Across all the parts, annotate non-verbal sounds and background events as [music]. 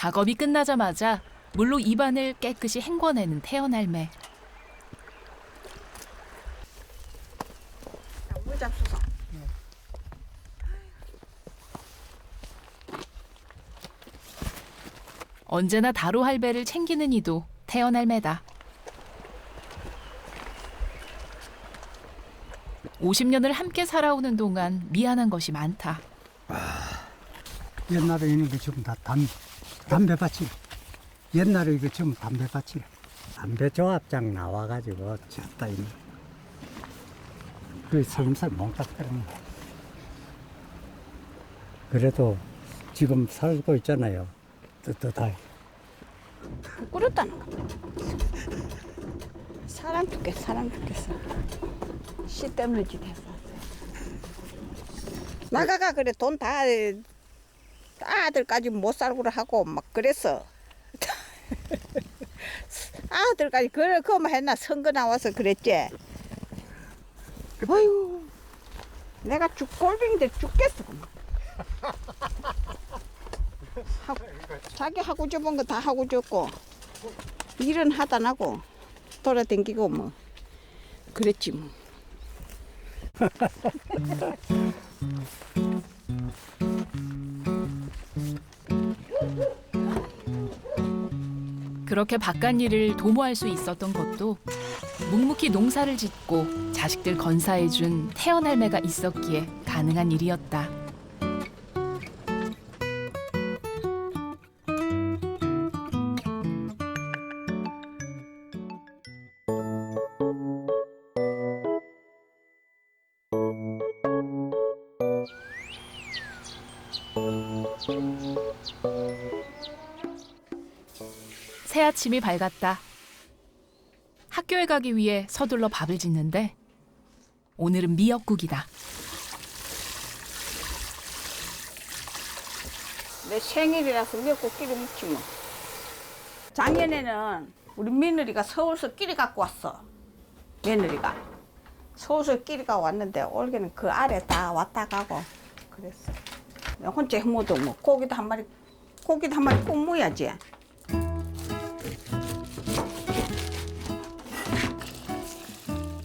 작업이 끝나자마자 물로 입안을 깨끗이 헹궈내는 태연 할매. 물 잡수서. 언제나 다로 할배를 챙기는 이도 태연 할매다. 50년을 함께 살아오는 동안 미안한 것이 많다. 옛날에 있는 게 지금 다 담, 담배밭이. 옛날에 이거 지금 담배밭이. 담배 조합장 나와가지고 쳤다 있는. 그 슬슬 몽딱거리는 거. 그래도 지금 살고 있잖아요. 뜨뜻하게. 부끄럽다는 거. 사람 죽겠어, 사람 죽겠어. 씨 때문에 지됐어. 나가가 그래 돈 다 아들까지 못 살고를 하고 막 그랬어. [laughs] 아들까지 그래 그만 했나 선거 나와서 그랬지. 어휴, 내가 죽 꼴뱅이들 죽겠어. 하고, 자기 하고 싶은 거다 하고 줬고 일은 하다 나고 돌아댕기고 뭐 그랬지 뭐. [laughs] 그렇게 바깥 일을 도모할 수 있었던 것도 묵묵히 농사를 짓고 자식들 건사해준 태연 할매가 있었기에 가능한 일이었다. 새 아침이 밝았다. 학교에 가기 위해 서둘러 밥을 짓는데 오늘은 미역국이다. 내 생일이라서 미역국 끼리 먹지 뭐. 작년에는 우리 며느리가 서울서 끼리 갖고 왔어. 며느리가 서울서 끼리가 왔는데 올해는 그 아래 다 왔다 가고 그랬어. 혼자 해모도 뭐 고기도 한 마리 고기도 한 마리 꼭 먹어야지.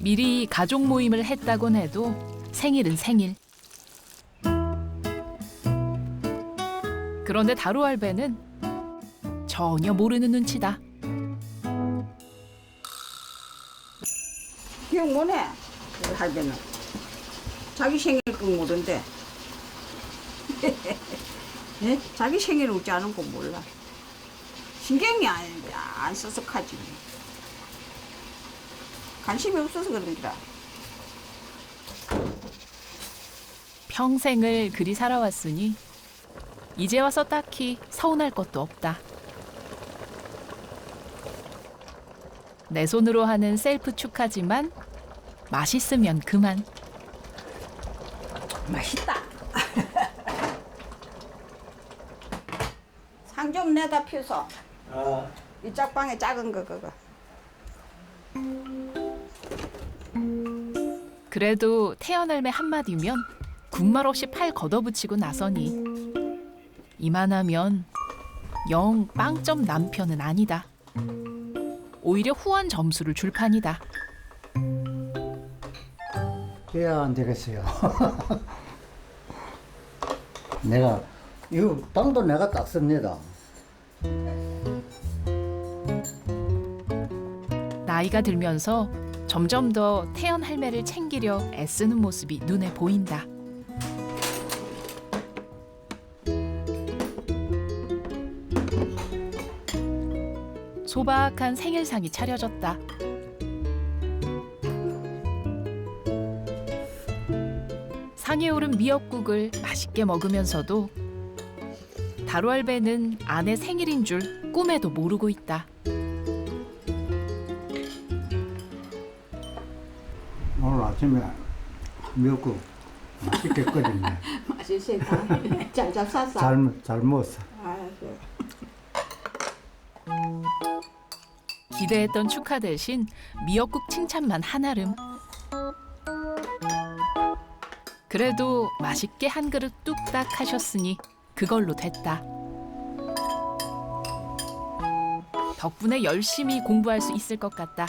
미리 가족 모임을 했다곤 해도 생일은 생일. 그런데 다루알배는 전혀 모르는 눈치다. 기억 못해. 그 할배는 자기 생일 거 모른대. [laughs] 예? 자기 생일 웃지 않은 거 몰라. 신경이 안, 안 써서 하지. 관심이 없어서 그런 거라. 평생을 그리 살아왔으니 이제 와서 딱히 서운할 것도 없다. 내 손으로 하는 셀프 축하지만 맛있으면 그만. 맛있다. [laughs] 상 좀 내다 피워서. 이 짝방에 작은 거 그거. 그래도 태연할매 한마디면 군말 없이 팔 걷어붙이고 나서니 이만하면 영 빵점 남편은 아니다. 오히려 후한 점수를 줄 판이다. 해야 안 되겠어요. [laughs] 내가 이 땅도 내가 딱 씁니다. 나이가 들면서 점점 더 태연 할매를 챙기려 애쓰는 모습이 눈에 보인다. 소박한 생일상이 차려졌다. 상에 오른 미역국을 맛있게 먹으면서도 다루알배는 아내 생일인 줄 꿈에도 모르고 있다. 아침에 미역국 맛있게 끓였네. 맛있다. 쌌어. 잘, 잘 먹었어. 아이고. 기대했던 축하 대신 미역국 칭찬만 한아름. 그래도 맛있게 한 그릇 뚝딱 하셨으니 그걸로 됐다. 덕분에 열심히 공부할 수 있을 것 같다.